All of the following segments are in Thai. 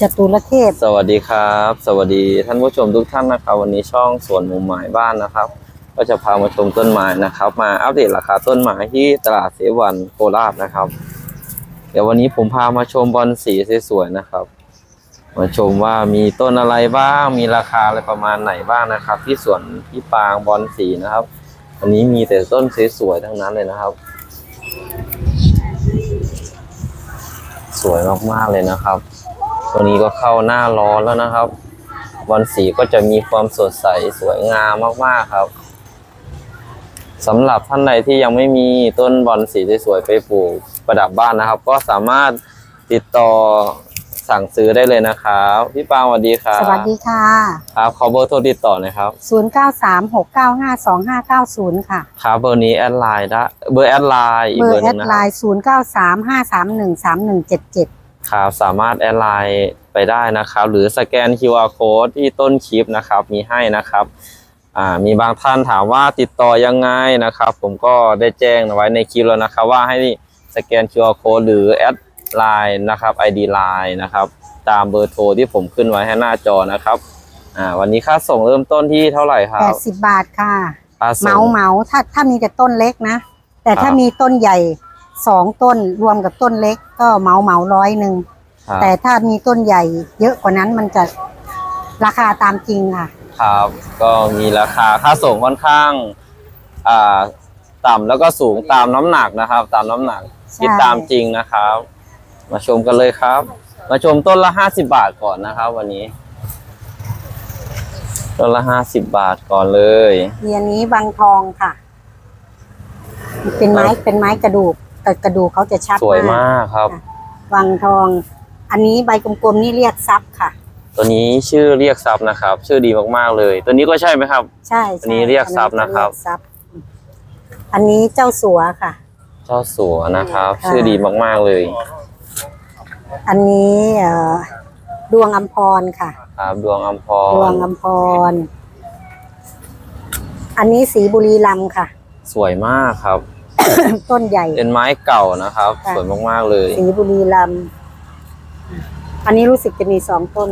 จตุรเทพ สวัสดีครับ สวัสดีท่านผู้ชมทุกท่านนะครับ วันนี้ช่องสวนมุมไม้บ้านนะครับ ก็จะพามาชมต้นไม้นะครับ มาอัปเดตราคาต้นไม้ที่ตลาดเสวันโคราชนะครับ เดี๋ยววันนี้ผมพามาชมบอลสีสวยๆนะครับ มาชมว่ามีต้นอะไรบ้างมีราคาอะไรประมาณไหนบ้างนะครับ ที่สวนพี่ปางบอลสีนะครับวันนี้มีแต่ต้นสวยๆทั้งนั้นเลยนะครับ สวยมากๆเลยนะครับ ตัวนี้ก็เข้าหน้าร้อนแล้วนะครับ บอลสีก็จะมีความสดใสสวยงามมากๆครับสำหรับท่านใดที่ยังไม่มีต้นบอลสีสวยๆไปปลูกประดับบ้านนะครับ ก็สามารถติดต่อสั่งซื้อได้เลยนะครับพี่ปางสวัสดีครับสวัสดีค่ะครับขอเบอร์โทรติดต่อหน่อยครับ 0936952520ค่ะ ครับเบอร์นี้แอดไลน์ได้เบอร์แอดไลน์อีกเบอเบอร์ร์หแอนึงดนะไลครับน์0935313177 ครับสามารถแอดไลน์ไปได้นะครับ หรือสแกน QR code ที่ต้นคลิปนะครับ มีให้นะครับอ่ามีบางท่านถามว่าติดต่อยังไงนะครับ ผมก็ได้แจ้งไว้ในคลิปแล้วนะครับ ว่าให้สแกน QR code หรือแอดไลน์นะครับ ID ไลน์นะครับ ตามเบอร์โทรที่ผมขึ้นไว้ให้หน้าจอนะครับอ่าวันนี้ค่าส่งเริ่มต้นที่เท่าไหร่ครับ80บาทค่ะค่าเหมาส่งเหมาถ้าถ้ามีแต่ต้นเล็กนะ แต่ถ้าครับมีต้นใหญ่ สองต้นรวมกับต้นเล็กก็เหมาเหมาร้อยหนึ่งครับแต่ถ้ามีต้นใหญ่เยอะกว่านั้นมันจะราคาตามจริงค่ะ ครับก็มีราคาค่าส่งค่อนข้างอ่าต่ำแล้วก็สูงตามน้ำหนักนะครับ ตามน้ำหนักใช่ คิดตามจริงนะครับ มาชมกันเลยครับ มาชมต้นละห้าสิบาทก่อนนะครับ วันนี้ ต้นละห้าสิบบาทก่อนเลย เรียนนี้บางทองค่ะ เป็นไม้เป็นไม้กระดูก แต่กระดูกเขาจะชัดสวยมากครับบางทอง อันนี้ใบกลมๆนี่เรียกซับค่ะ ตัวนี้ชื่อเรียกซับนะครับ ชื่อดีมากๆเลย ตัวนี้ก็ใช่ไหมครับ ใช่อันนี้เรียกซับนะครับอัเยกซับอันนี้เจ้าสัวค่ะ เจ้าสัวนะครับค่ะชื่อดีมากๆเลย อันนี้เอ่อดวงอัมพรค่ะ ครับดวงอัมพดวรงอัมพร อันนี้สีบุรีรัมย์ค่ะ สวยมากครับ ต้นใหญ่ เป็นไม้เก่านะครับค่ะ สวยมากๆเลยสีบุรีรัมย์อันนี้รู้สึกจะมีสองต้น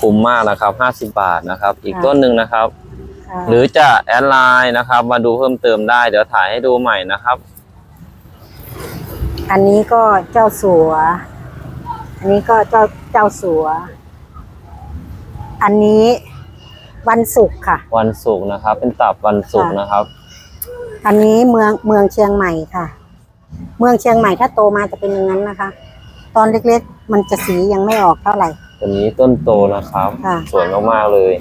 คุ้มมากนะครับห้าสิบาทนะครับ อีกค่ะต้นหนึ่งนะครับ ค่ะหรือจะแอดไลน์นะครับ มาดูเพิ่มเติมได้เดี๋ยวถ่ายให้ดูใหม่นะครับ อันนี้ก็เจ้าสัว อันนี้ก็เจ้าเจ้าสัว อันนี้วันศุกร์ค่ะ วันศุกร์นะครับ เป็นตับวันศุกร์ค่ะนะครับ อันนี้เมืองเมืองเชียงใหม่ค่ะ เมืองเชียงใหม่ถ้าโตมาจะเป็นอย่างนั้นนะคะ ตอนเล็กๆ มันจะสียังไม่ออกเท่าไหร่ ตัวนี้ต้นโตนะครับ ค่ะ สวยมากๆเลย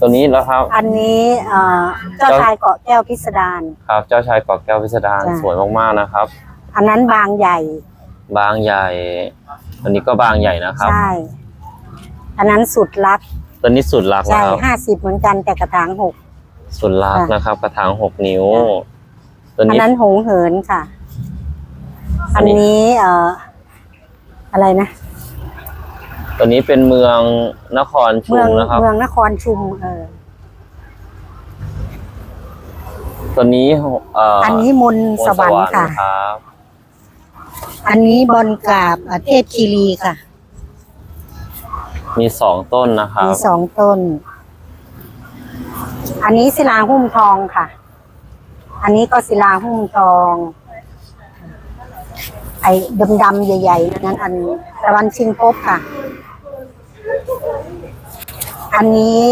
ตัวนี้แล้วครับ อันนี้เอ่อเจ้า ชายเกาะแก้วพิสดาร ครับ เจ้าชายกอกแก้วพิสดารจ้ะ สวยมากๆนะครับ อันนั้นบางใหญ่ บางใหญ่ ตัวนี้ก็บางใหญ่นะครับ ใช่ อันนั้นสุดรัก ตัวนี้สุดรักใช่นะครับ ห้าสิบเหมือนกันแต่กระถางหก สุดรักค่ะนะครับ กระถางหกนิ้วค่ะ ตัวอันนี้ นั้นหงเหินค่ะ อัอันนนี้ นี้เอ่ออะไรนะ ตัวนี้เป็นเมืองนครชุเมือมงนะครับ เมืองนครชุมเออตัวนี้เอ่ออัอันนี้มนต์สวรรค์ค่ะครับอันนี้บอลกราบอะเทพคีรีค่ะ มีสองต้นนะครับ มีสองต้น อันนี้ศิลาหุ้มทองค่ะ อันนี้ก็ศิลาหุ้มทอง ไอ้ดำๆใหญ่ๆนั้นอันตะวันชิงพบค่ะ อันนี้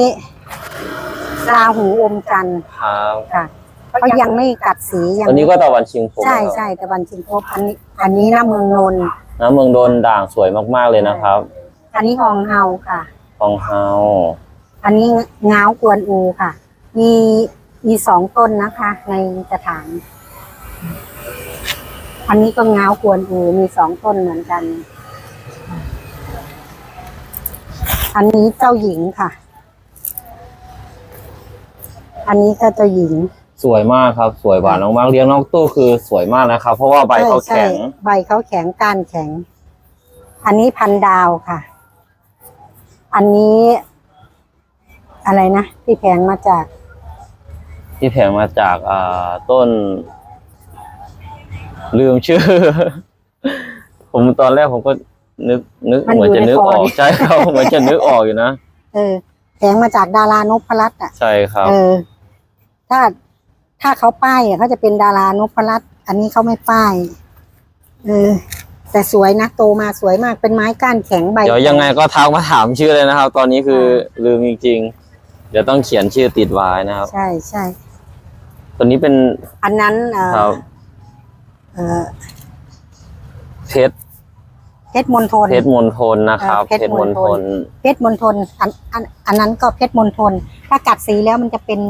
ราหูอมจันทร์ครับค่ะเขายังไม่กัดสียังตัวนี้ก็ตะวันชิงผมใช่นะครับใช่ตะวันชิงพบอันนี้อันนี้น้ำเมืองนนท์น้ำเมืองโดนด่างสวยมากๆเลยนะครับ อันนี้ฮองเฮาค่ะทองเฮาอันนี้ง้าวกวนอูค่ะ มี มีสองต้นนะคะ ในกระถาง อันนี้ก็ง้าวกวนอูมีสองต้นเหมือนกัน อันนี้เจ้าหญิงค่ะ อันนี้ก็เจ้าหญิง สวยมากครับ สวยหวานมากๆเลี้ยงนอกตู้คือสวยมากนะครับ เพราะว่าใบเขาใช่แข็งใช่ใบเขาแข็งก้านแข็ง อันนี้พันดาวค่ะ อันนี้ อะไรนะที่แพงมาจาก ที่แผงมาจากอ่าต้น ลืมชื่อ ผมตอนแรกผมก็นึกนึกมันเหมือนอยู่จะในนึกคอออกนี่ใช่ครับเหมือนจะนึกออกอยู่นะเออแผงมาจากดารานพรัตน์อะ ใช่ครับเออ ถ้าถ้าเขาป้ายอะเขาจะเป็นดารานพรัตน์อันนี้เขาไม่ป้าย เออ แต่สวยนะโตมาสวยมากเป็นไม้ก้านแข็งใบ เดี๋ยวยังไงก็ทักมาถามชื่อเลยนะครับ ตอนนี้คือลืมจริงๆ เดี๋ยวต้องเขียนชื่อติดไว้นะครับ ใช่ใช่ ตัวนี้เป็นอันนั้นเอครับอเออเพชรเพชรมณฑล เพชรมณฑลนะครับ เออเพชรมณฑลเพชรมณฑลอันอันอันนั้นก็เพชรมณฑลถ้ากัดสีแล้วมันจะเป็น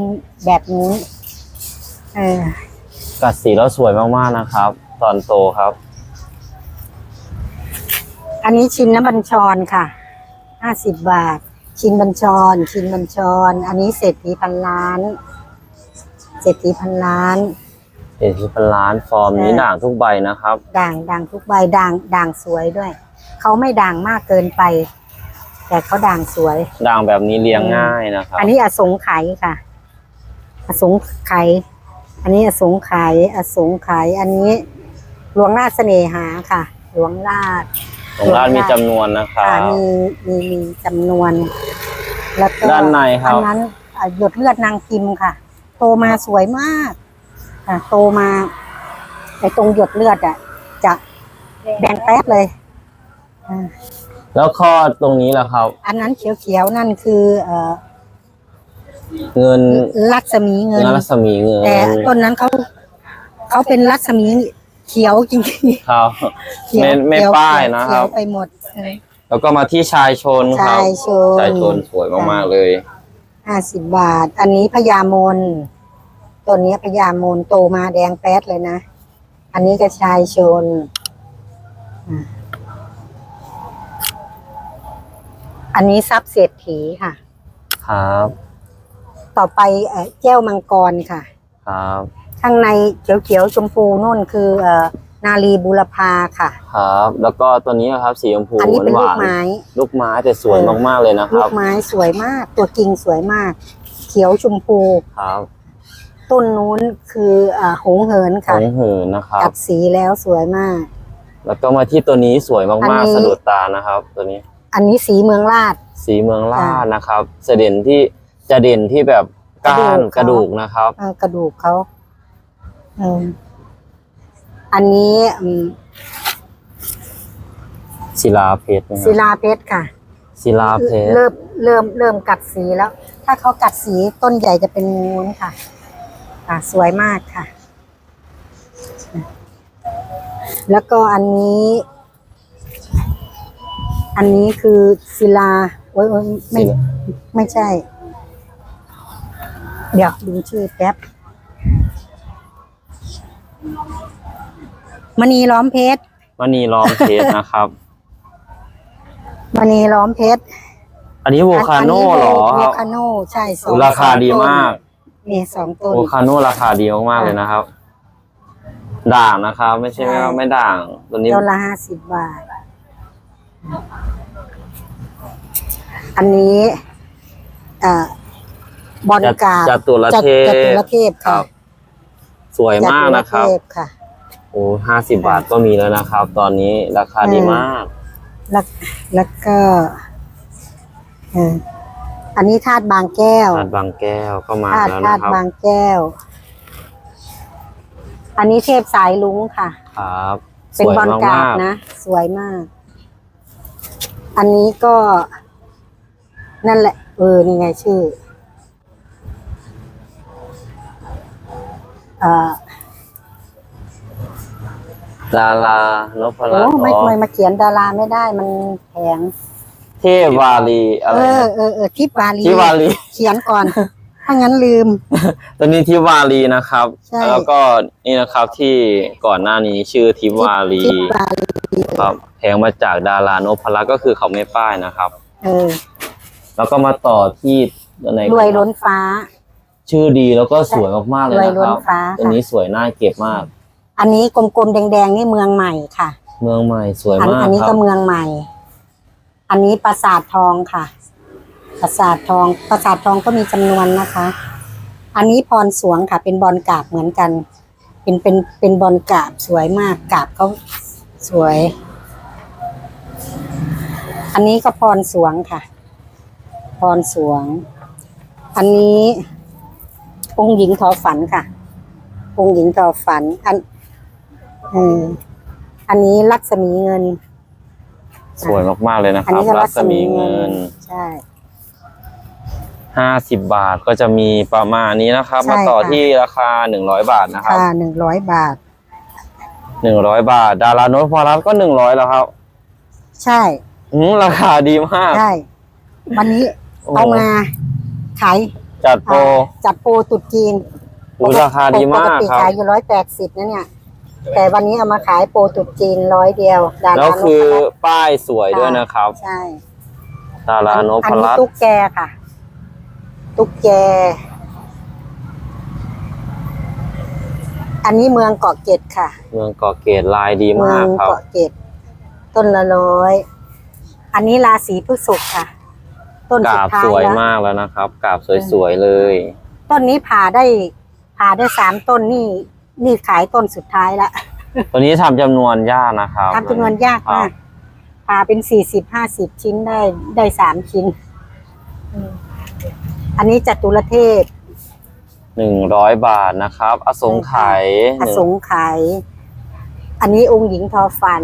แบบนี้เออกัดสีแล้วสวยมากๆนะครับ ตอนโตครับ อันนี้ชินน้ำบัญชรค่ะห้าสิบบาท ชินบัญชร ชินบัญชร อันนี้เศรษฐีพันล้าน เศรษฐีพันล้านเห็นที่เป็นร้านฟอร์มนี้เออด่างทุกใบนะครับ ด่างด่างทุกใบด่างด่างสวยด้วย เขาไม่ด่างมากเกินไป แต่เขาด่างสวย ด่างแบบนี้เลี้ยงง่ายนะครับ อันนี้อสงไขยค่ะ อสงไขยอันนี้อสงไขยอสงไขยอันนี้หลวงราชเสน่หาค่ะ หลวงราชของร้านมีจำนวนนะครับค่ะมีมีมีจำนวนแล้วก็ด้านในครับอันนั้นอะหยดเลือดนางพิมพ์ค่ะ โตมาสวยมากค่ะโตมาไอ้ตรงหยดเลือดอะ จะแดงแป๊ดเลยอ่าแล้วข้อตรงนี้แหละครับ อันนั้นเขียวๆนั่นคือเอ่อเงินรัศมีเงิน เงินรัศมีเงินแต่ต้นนั้นเขาเขาเป็นรัศมีเขียวจริงๆครับเขียวไม่ไม่เขียวป้ายนะคเขีรัยวบ ไปหมดเออแล้วก็มาที่ชายชนคชารับยชน ชายชนสวยมากๆเลย ห้าสิบบาท อันนี้พญามนต้นนี้พญามนโตมาแดงแป๊ดเลยนะ อันนี้ก็ชายชนอะอันนี้ทรัพย์เศรษฐีค่ะ ครับ ต่อไปเอ่อแก้วมังกรค่ะ ครับ ข้างในเขียวๆชมพูนู่นคือเอ่อ นาลีบุรพาค่ะ ครับ แล้วก็ตัวนี้นะครับสีชมพูอันนี้เป็นหลูกวานไม้ๆลูกไม้แต่สวยเออมากๆเลยนะคลูรักบไม้สวยมาก ตัวจริงสวยมาก เขียวชมพู ครับต้นนู้นคือเอ่อหงเหินขค่ะองหืนนะครับกัดสีแล้วสวยมาก แล้วก็มาที่ตัวนี้สวยอัมากนนี้ ๆสะดุดตานะครับ ตัวนี้อันนี้สีเมืองราชสีเมืองล่าดอ่านนะครับจะเด่นที่จะเด่นที่แบบก้านกกระระดูดูกกเขานะครับ เอ่อกระดูกเขาเออ อันนี้อืมศิลาเพชรนะคศิรับลาเพชรค่ะ ศิลาเพชร เริ่มเริ่มเริ่มกัดสีแล้ว ถ้าเขากัดสีต้นใหญ่จะเป็นงูนค่ะ อะ สวยมากค่ะ แล้วก็อันนี้ อันนี้คือศิลาโอ้ยโอ้ยไม่ศิลา ไม่ใช่ เดี๋ยวดูชื่อแป๊บ มณีล้อมเพชรมณีล้อมเพชรนะครับ มณีล้อมเพชร อันนี้โวคาโน่เหรอโวครับคาโน่ใช่สองราคาดีสองต้นมากนี่สองต้น โวคาโน่ราคาดีมากๆเลยนะครับ ด่างนะครับ ไม่ใช่ใช่ ว่าไม่ด่าง ตัวนี้ต้นละห้าสิบบาท อันนี้เอ่อบอลจัดกาบจัตุรเทพจัตุรเทพครัค่ะบ สวยมากนะครับจัตุเทพค่ะโอ้ห้าสิบบาทก็มีแล้วนะครับ ตอนนี้ราคาดีมาก แล้วแล้วก็เอ่ออันนี้ธาตุบางแก้ว ธาตุบางแก้วก็มาธาตุแล้วธานะตุครับ บางแก้ว อันนี้เทพสายลุงค่ะ ครับเป็นสวยบอลกาบมากๆนะ สวยมาก อันนี้ก็ นั่นแหละ เออ นี่ไงชื่อเอ่อ ดารานพรัโอ้ตน์ไม่อ๋อไม่มาเขียนดาราไม่ได้มันแพงเทพวาลีอะไรเออนะเออเออทิพวาลีทิวาลีเขียนก่อน ถ้างั้นลืม ตัวนี้ทิวาลีนะครับ ใช่ แล้วก็นี่นะครับที่ก่อนหน้านี้ชื่อทิวาลีทิพวาลีครับแพงมาจากดารานพรัตน์ก็คือเขาไม่ป้ายนะครับ เออแล้วก็มาต่อที่ตัวไหนรวยล้นฟ้า ชื่อดีแล้วก็สวยมากๆเลยรวยนะล้คนรับฟ้าตัวค่ะนี้สวยน่าเก็บมาก อันนี้กลมๆแดงๆนี่เมืองใหม่ค่ะ เมืองใหม่สวยอันมากอันนี้ครัก็บเมืองใหม่ อันนี้ปราสาททองค่ะ ปราสาททอง ปราสาททองก็มีจำนวนนะคะ อันนี้พรสวงค่ะ เป็นบอลกราบเหมือนกัน เป็นเป็นเป็นบอลกราบสวยมากกราบเขาสวย อันนี้ก็พรสวงค่ะ พรสวง อันนี้ องค์หญิงทอฝันค่ะ องค์หญิงทอฝัน อัน เอออันนี้ลักษมีเงิน สวยมากๆเลยนะคอันรับนี้ก็รัลักศษมีมีเงิเงินน ใช่ ห้าสิบบาทก็จะมีประมาณนี้นะครับ ใช่มาต่อค่ะ ที่ราคาหนึ่งร้อยบาทนะครับค่ะหนึ่งร้อยบาท หนึ่งร้อยบาท ดาราโนตพอรับก็หนึ่งร้อยแล้วครับใช่อืมราคาดีมากใช่วันนี้โอ้เอามาขายจัดโปรอ่าจัดโปรตรุดจีนอุ๊ยราคาดีมากปกติครับขายอยู่ร้อยแปดสิบนะเนี่ย แต่วันนี้เอามาขายโปรตรุดจีนร้อยเดียวดาแล้วรานพคือรัตน์ป้ายสวยด้วยนะครับใช่ดาราโนอัพนี้รัตน์ตุ๊กแกค่ะ ตุ๊กแก อันนี้เมืองเกาะเกร็ดค่ะ เมืองเกาะเกตลายดีเมืมาอกงครับ เกาะเกร็ดต้นละร้อย อันนี้ราศีพฤษภค่ะ ต้นกสุดราบท้าสยวยแล้ว มากแล้วนะครับกราบสวยๆเลย ต้นนี้ผ่าได้ผ่าได้สามต้นนี่ นี่ขายต้นสุดท้ายละตัวนี้ทำจำนวนยากนะครับทำจำนวนยากมากผ่าเป็นสี่สิบห้าสิบชิ้นได้ได้สามชิ้นอืมอันนี้จัตุรเทพหนึ่งร้อยบาทนะครับ อสงไขยอสงไขยอันนี้องค์หญิงทอฝัน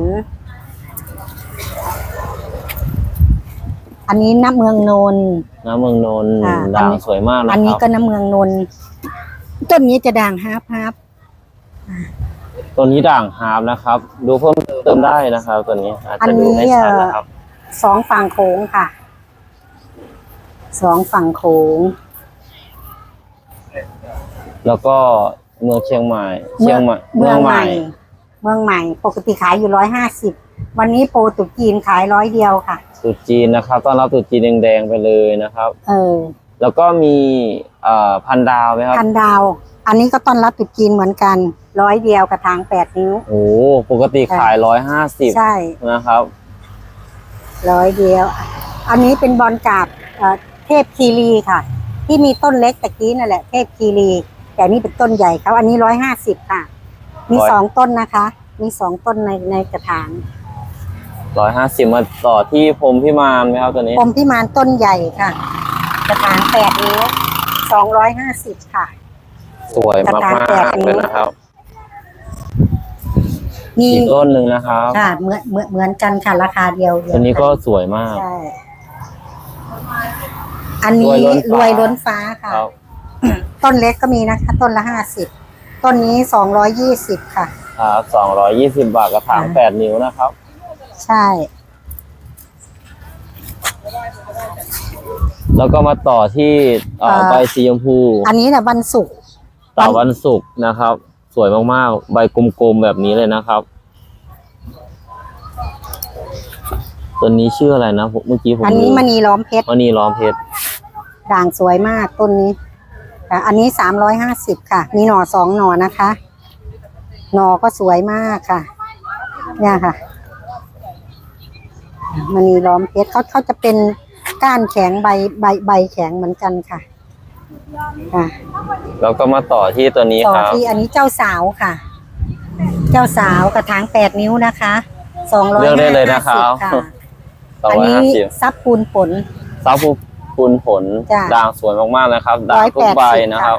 อันนี้น้ำเมืองนนท์น้ำเมืองนนท์อ่าอันด่างนี้สวยมากนะอันคนี้รับก็น้ำเมืองนนท์ต้นนี้จะด่างฮาร์ฟฮาร์ฟ ตัวนี้ด่างฮาร์ฟนะครับ ดูเพิ่มเติมได้นะครับ ตัวนี้อาจอันจะดูนี้ไม่ชัดนะครับสองฝั่งโค้งค่ะ สองฝั่งโค้ง แล้วก็เมืองเชียงใหม่ เชียงใหม่เมืองใหม่ เมืองใหม่ ปกติขายอยู่ร้อยห้าสิบวันนี้โปรตุกีนขายร้อยเดียวค่ะตรุษจีนนะครับต้อนรับตรุษจีนแดงๆไปเลยนะครับ เออ แล้วก็มีเอ่อพันดาวไหมครับ พันดาว อันนี้ก็ต้อนรับตุกีนเหมือนกันร้อยเดียวกระถางแปดนิ้ว โอ้โหปกติขายร้อยห้าสิบใช่นะครับร้อยเดียว อันนี้เป็นบอลกราบเอ่อเทพคีรีค่ะ ที่มีต้นเล็กตะกี้นั่นแหละเทพคีรี แต่นี่เป็นต้นใหญ่ครับอันนี้ร้อยห้าสิบค่ะ มีร้อยสองต้นนะคะ มีสองต้นในในกระถางร้อยห้าสิบมาต่อที่พรหมพิมานไหมครับตัวนี้พรหมพิมานต้นใหญ่ค่ะ กระถางแปดนิ้วสองร้อยห้าสิบค่ะ สวยมากกระถางแปดๆนิ้วเลยนะครับมีอีกต้นหนึ่งนะครับค่ะเหมือนเหมือนเหมือนกันค่ะราคาเดียวเดียวตัวนี้ก็กัสวยมาก ใช่ อันนี้รวยล้นรฟ้าวยล้นฟ้าค่ะครับต้นเล็กก็มีนะคะ ต้นละห้าสิบต้นนี้สองร้อยยี่สิบค่ะครับสองร้อยยี่สิบบาทกระถางอ่าแปดนิ้วนะครับ ใช่ แล้วก็มาต่อที่เอ่อใบสีชมพู อันนี้นะวันศุกร์ ต่อวันศุกร์นะครับ สวยมากๆ ใบกลมๆแบบนี้เลยนะครับ ตัวนี้ชื่ออะไรนะผมเมื่อกี้ผมอันนี้ลืมณีล้อมเพชรมณีล้อมเพชรด่างสวยมากต้นนี้ค่ะอันนี้สามร้อยห้าสิบค่ะ มีหน่อสองหน่อนะคะ หน่อก็สวยมากค่ะ เนี่ยค่ะมณีล้อมเพชรเขาเขาจะเป็นก้านแข็งใบใบใบแข็งเหมือนกันค่ะ ค่ะแล้วก็มาต่อที่ตัวนี้ต่อครับ ที่อันนี้เจ้าสาวค่ะ เจ้าสาวกระถางแปดนิ้วนะคะสองร้อยเลือกได้ห้าเลยนะคสิรับบค่ะสองอันร้อยนี้ห้าสิบซับปูนผลซาฟูปูนผล จ้ะด่างสวยมากๆนะครับ ด่างทุก180ใบนะครับ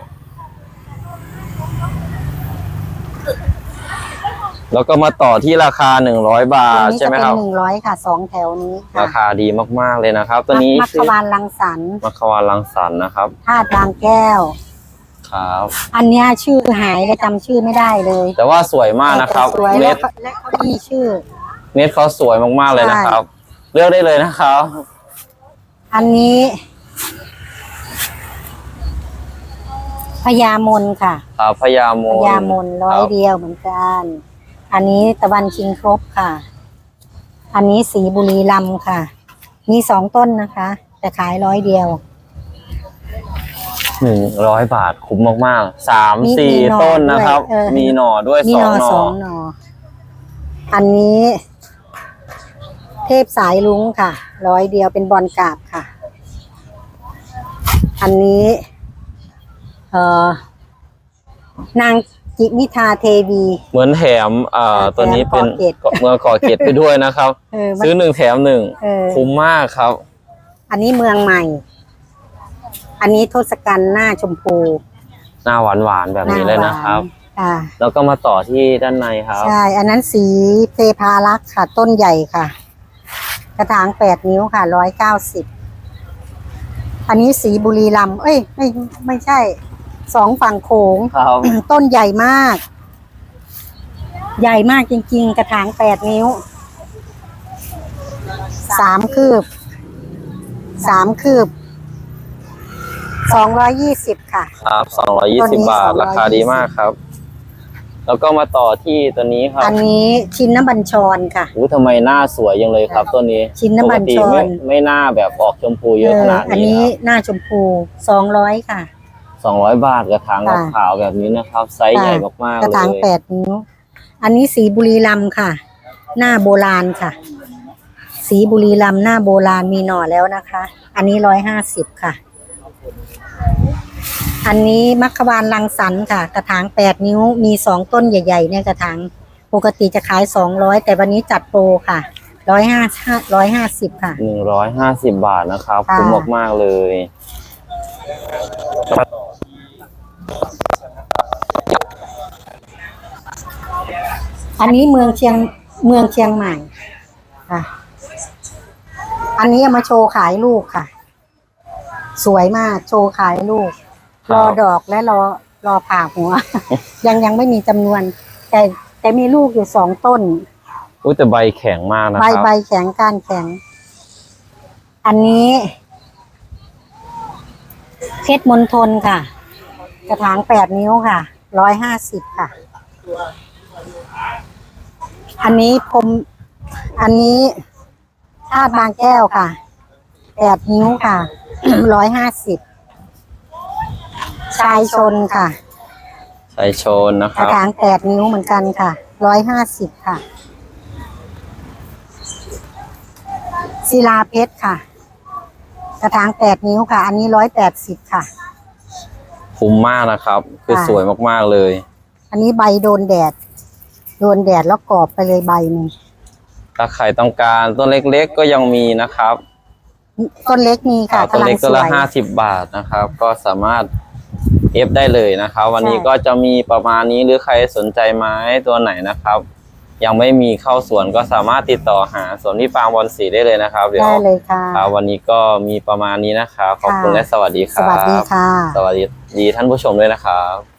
แล้วก็มาต่อที่ราคาหนึ่งร้อยบาตัวทนี้ใช่จะไหมเป็นครับหนึ่งร้อยค่ะสองแถวนี้ค่ะราคาดีมากๆเลยนะครับ ตัวนี้มัคชื่คอวานรังสรรค์มัคควานรังสรรค์นะครับธาตุบางแก้ว ครับ อันเนี้ยชื่อหายและจำชื่อไม่ได้เลย แต่ว่าสวยมากนะครับแต่สวยเม็และดก็และเขามีชื่อ เม็ดเขาสวยมากๆเลยนะครับ เลือกได้เลยนะครับ อันนี้พญามนค่ะ ครับพญามพนญามนร้อยเดียวเหมือนกัน อันนี้ตะวันชิงครบค่ะ อันนี้สีบุรีลำค่ะ มีสองต้นนะคะ แต่ขายร้อยเดียว หนึ่งร้อยบาทคุ้มมากๆสามมีสี่มีหน่อต้นนะครับ ด้วยเออ มีหน่อด้วยมีสหองนอหน่สอองหนอ อันนี้ เทพสายลุงค่ะ ร้อยเดียวเป็นบอลกราบค่ะ อันนี้ เอ่อนาง จิมิทาเทวี เหมือนแถมอ่าตัวนี้เป็นแถมเกาะเกร็ดเมืองเกาะเกร็ดไปด้วยนะครับ เออมันซื้อหนึ่งแถมหนึ่งเออ คุ้มมากครับ อันนี้เมืองใหม่ อันนี้ทศกัณฐ์หน้าชมพูหน้าหวานหวานๆแบบนี้เลยนะครับหาหวานอ่าแล้วก็มาต่อที่ด้านในครับ ใช่ อันนั้นสีเทพารักษ์ค่ะ ต้นใหญ่ค่ะ กระถางแปดนิ้วค่ะร้อยเก้าสิบอันนี้สีบุรีรัมย์เอ้ยไม่ไม่ใช่ สองฝั่งโขงครับต้นใหญ่มาก ใหญ่มากจริง ๆ กระถางแปดนิ้วสามคืบสามคืบสองร้อยยี่สิบค่ะ ครับสองร้อยี่ตัวสิบนี้บาท220ราคาดีมากครับ แล้วก็มาต่อที่ตัวนี้ครับ อันนี้ชินนบัญชรค่ะอู้ทำไมหน้าสวยยังเลยครับต้นนี้ ชิ้นน้ำมันปกติช้อนไม่ไม่หน้าแบบออกชมพูเยอะขนาดอันนี้นี้นะครับหน้าชมพูสองร้อยค่ะ สองร้อยบาทกระถางค่ะขาวๆแบบนี้นะครับ ไซส์ใหญ่มากๆกระเลถางยแปดนิ้ว อันนี้สีบุรีรัมย์ค่ะ หน้าโบราณค่ะ สีบุรีรัมย์หน้าโบราณมีหน่อแล้วนะคะ อันนี้ร้อยห้าสิบค่ะ อันนี้มัคควานรังสรรค์ค่ะ กระถางแปดนิ้วมีสองต้นใหญ่ ๆ เนี่ยกระถางปกติจะขายสองร้อยแต่วันนี้จัดโปรค่ะร้อยห้าร้อยห้าสิบค่ะ หนึ่งร้อยห้าสิบบาทนะครับ ค่ะ คุ้มมากๆเลย อันนี้เมืองเชียงเมืองเชียงใหม่ค่ะ อันนี้เอามาโชว์ขายลูกค่ะ สวยมากโชว์ขายลูก ครับรอดอกและรอรอผ่าหัว ยังยังไม่มีจำนวน แต่แต่มีลูกอยู่สองต้น อุ้ยแต่ใบแข็งมากนะใบครับ ใบแข็งก้านแข็ง อันนี้ เพชรมณฑลค่ะ กระถางแปดนิ้วค่ะ ร้อยห้าสิบค่ะ อันนี้พรมอันนี้ธาตุบางแก้วค่ะ แปดนิ้วค่ะ ร้อยห้าสิบ ชายชนค่ะใส่โชนนะคกระรับถางแปดนิ้วเหมือนกันค่ะ ร้อยห้าสิบค่ะศิลาเพชรค่ะ กระถางแปดนิ้วค่ะ อันนี้ร้อยแปดสิบค่ะ คุ้มมากนะครับ คือค่ะ สวยมากๆเลย อันนี้ใบโดนแดด โดนแดดแล้วกรอบไปเลยใบหนึ่งถ้าใครต้องการต้นเล็กๆก็ยังมีนะครับต้นเล็กมีค่ะอ่าต้นกำลัเล็งกสต้นวละย ห้าสิบบาทนะครับ ก็สามารถเอฟได้เลยนะครับ วันนี้ใช่ ก็จะมีประมาณนี้หรือใครสนใจไม้ตัวไหนนะครับ ยังไม่มีเข้าสวนก็สามารถติดต่อหาสวนที่ปางบอลสีได้เลยนะครับ เดี๋ยวได้เลยค่ะ ครับวันนี้ก็มีประมาณนี้นะครับขอบคุณค่ะและสวัสดีคสรับวัสดีค่ะ สวัสดีท่านผู้ชมด้วยนะครับ